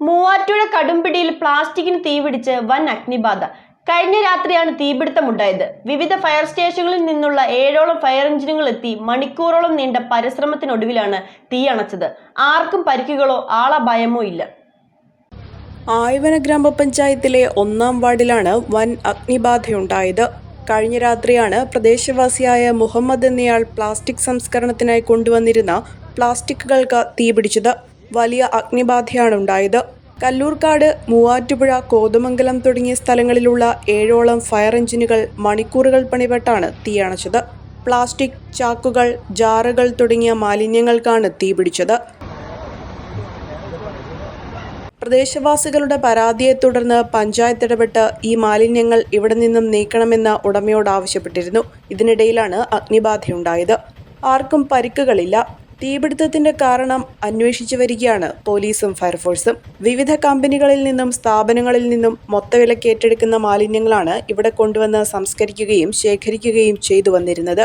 മൂവാറ്റുപുഴ കടുംപിടിയിൽ പ്ലാസ്റ്റിക്കിന് തീപിടിച്ച് വൻ അഗ്നിബാധ. കഴിഞ്ഞ രാത്രിയാണ് തീപിടുത്തമുണ്ടായത്. വിവിധ ഫയർ സ്റ്റേഷനുകളിൽ നിന്നുള്ള ഏഴോളം ഫയർ എഞ്ചിനുകൾ എത്തി മണിക്കൂറോളം നീണ്ട പരിശ്രമത്തിനൊടുവിലാണ് തീ അണച്ചത്. ആർക്കും പരിക്കുകളോ ആളഭയമോ ഇല്ല. ആയവന ഗ്രാമപഞ്ചായത്തിലെ ഒന്നാം വാർഡിലാണ് വൻ അഗ്നിബാധയുണ്ടായത്. കഴിഞ്ഞ രാത്രിയാണ് പ്രദേശവാസിയായ മുഹമ്മദ് എന്നയാൾ പ്ലാസ്റ്റിക് സംസ്കരണത്തിനായി കൊണ്ടുവന്നിരുന്ന പ്ലാസ്റ്റിക്കുകൾക്ക് തീപിടിച്ചത്. വലിയ അഗ്നിബാധയാണ് ഉണ്ടായത് കല്ലൂർക്കാട് മൂവാറ്റുപുഴ കോതമംഗലം തുടങ്ങിയ സ്ഥലങ്ങളിലുള്ള ഏഴോളം ഫയർ എഞ്ചിനുകൾ മണിക്കൂറുകൾ പണിപെട്ടാണ് തീയണച്ചത്. പ്ലാസ്റ്റിക് ചാക്കുകൾ ജാറുകൾ തുടങ്ങിയ മാലിന്യങ്ങൾക്കാണ് തീപിടിച്ചത് പ്രദേശവാസികളുടെ പരാതിയെ തുടർന്ന് പഞ്ചായത്ത് ഇടപെട്ട് ഈ മാലിന്യങ്ങൾ ഇവിടെ നിന്നും നീക്കണമെന്ന് ഉടമയോട് ആവശ്യപ്പെട്ടിരുന്നു. ഇതിനിടയിലാണ് അഗ്നിബാധയുണ്ടായത്. ആർക്കും പരിക്കുകളില്ല. തീപിടുത്തത്തിന്റെ കാരണം അന്വേഷിച്ചു വരികയാണ് പോലീസും ഫയർഫോഴ്സും. വിവിധ കമ്പനികളിൽ നിന്നും സ്ഥാപനങ്ങളിൽ നിന്നും മൊത്തവില ഏറ്റെടുക്കുന്ന മാലിന്യങ്ങളാണ് ഇവിടെ കൊണ്ടുവന്ന് സംസ്കരിക്കുകയും ശേഖരിക്കുകയും ചെയ്തു വന്നിരുന്നത്